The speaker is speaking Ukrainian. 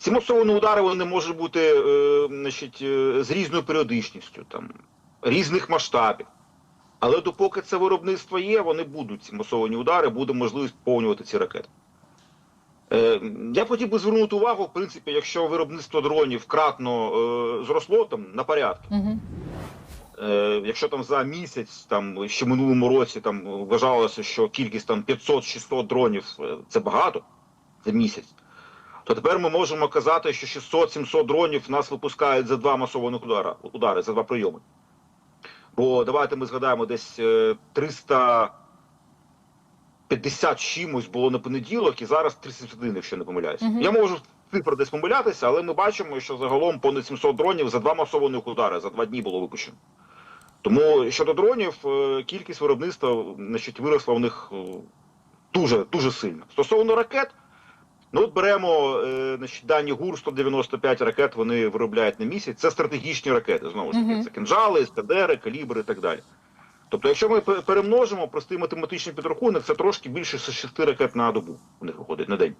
Ці масовані удари вони можуть бути е, значить, е, з різною періодичністю, там, різних масштабів. Але допоки це виробництво є, вони будуть ці масовані удари, буде можливість повнювати ці ракети. Е, я хотів би звернути увагу, в принципі, якщо виробництво дронів кратно е, зросло там на порядки. Угу. Е, якщо там за місяць, там ще минулому році там вважалося, що кількість там 500-600 дронів е, це багато за місяць, то тепер ми можемо казати, що 600-700 дронів нас випускають за два масованих удара, удари, за два прийоми. Бо давайте ми згадаємо, десь е, 350 чимось було на понеділок, і зараз 371, якщо не помиляюсь. Мгм. Я можу цифр десь помилятися, але ми бачимо, що загалом понад 700 дронів за два масованих удари за два дні було випущено. Тому щодо дронів, е, кількість виробництва значить, виросла в них е, дуже дуже сильно. Стосовно ракет, ну от беремо е, значить, дані ГУР 195 ракет. Вони виробляють на місяць. Це стратегічні ракети. Знову ж таки, Мгм. це кинжали, ескадери, калібри і так далі. Тобто, якщо ми перемножимо простий математичний підрахунок, це трошки більше 6 ракет на добу у них виходить на день.